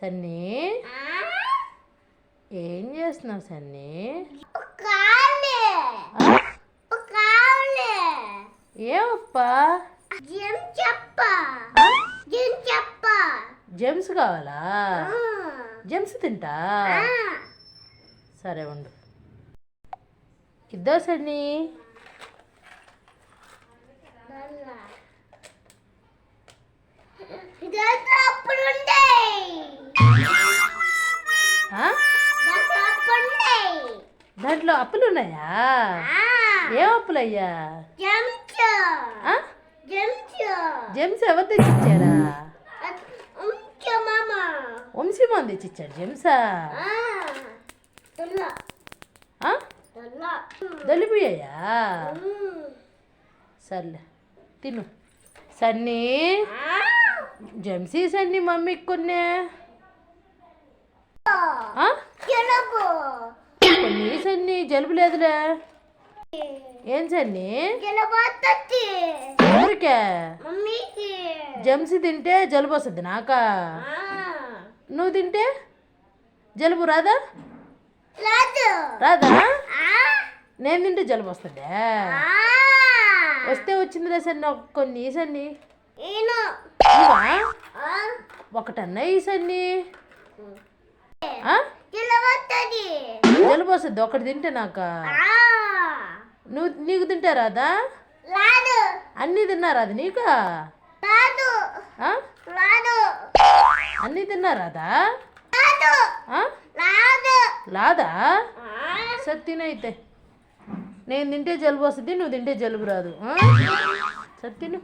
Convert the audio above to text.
సన్నీ? ఏం చేస్తున్నావు సన్నీ? ఏమప్పా జెమ్స్ కావాలా? జెమ్స్ తింటా? సరే ఉండు. ఇద్దో సన్నీ. ఇదంతా? దాంట్లో అప్పులు ఉన్నాయా? ఏం ఆ? జంచ. జెమ్స్ ఎవరు తెచ్చిచ్చారా? వంశీమోహన్ తెచ్చిచ్చాడు జెమ్సా? దొలిపియ్యా సర్లే తిను. సన్నీ? జెమ్సీ సన్నీ మమ్మీకి కొన్నే ఆ? జలుబు కొన్ని సన్నీ జలుబు లేదులే. ఏం. సన్నీ? మమ్మీకి. జెమ్సీ తింటే జలుబు వస్తుంది నాకా? నువ్వు తింటే? జలుబు రాదా? రాదా. నేను తింటే జలుబు వస్తుందా? వస్తే వచ్చిందిలే సన్ని ఒక కొన్ని ఈ సన్ని. ఈను. ఇవా? ఆ. ఒకటన్నా ఈ సన్ని. వస్తుంది ఒకటి తింటే నాకా? నువ్వు నీకు తింటే రాదా? లేదు అన్నీ తిన్నారా అది నీకా? అన్నీ తిన్నారాదా లేదు ఆ? లేదు? సరే తినైతే. నేను తింటే జలుబు వస్తుంది నువ్వు తింటే జలుబు రాదు? సరే తిను.